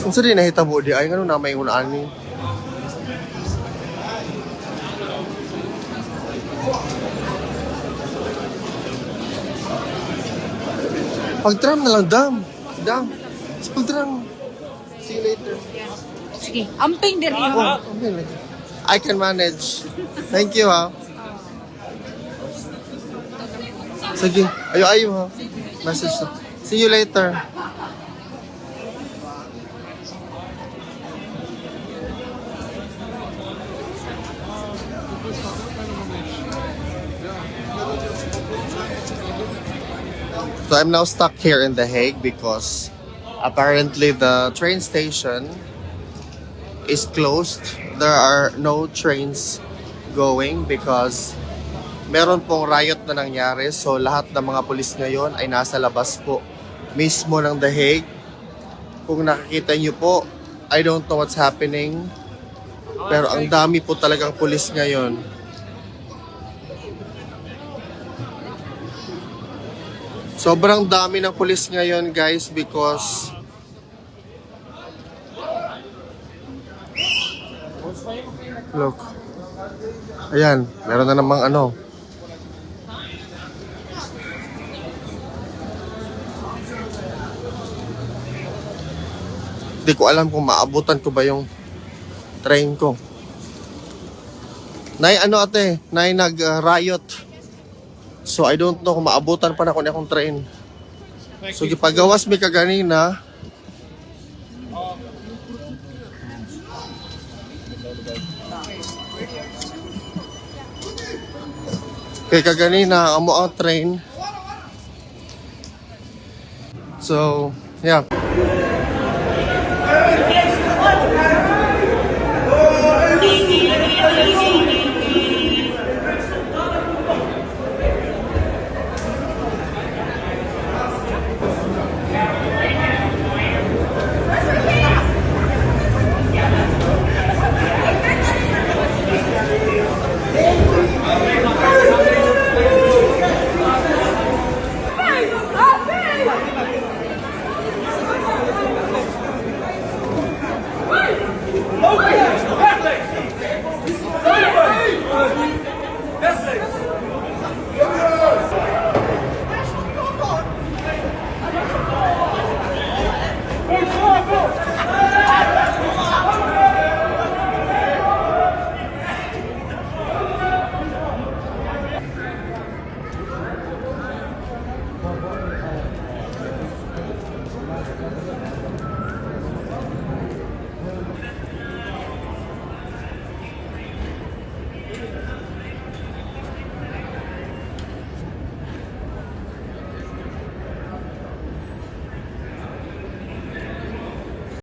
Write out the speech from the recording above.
Unsa din nahitabo di ay ngano na may unaan ni. Pag-tram na lang, dam. Dam. Sa pag-tram. See you later. Sige, amping din yun. Oh. I can manage. Thank you, ha. Sige. Ayo, ayo, ha. Message na. See you later. So I'm now stuck here in The Hague because apparently the train station is closed. There are no trains going because meron pong riot na nangyari. So lahat ng mga pulis ngayon ay nasa labas po mismo ng The Hague. Kung nakikita nyo po, I don't know what's happening. Pero ang dami po talagang pulis ngayon. Sobrang dami ng pulis ngayon guys because Look. Ayan, meron na namang ano. Hindi ko alam kung maabutan ko ba yung train ko. Nay, ano ate? Nay, nag-riot. So, I don't know kung maabutan pa na kung akong train. So, gipagawas mi kaganina. Kaya kaganina, amo ang train. So, yeah.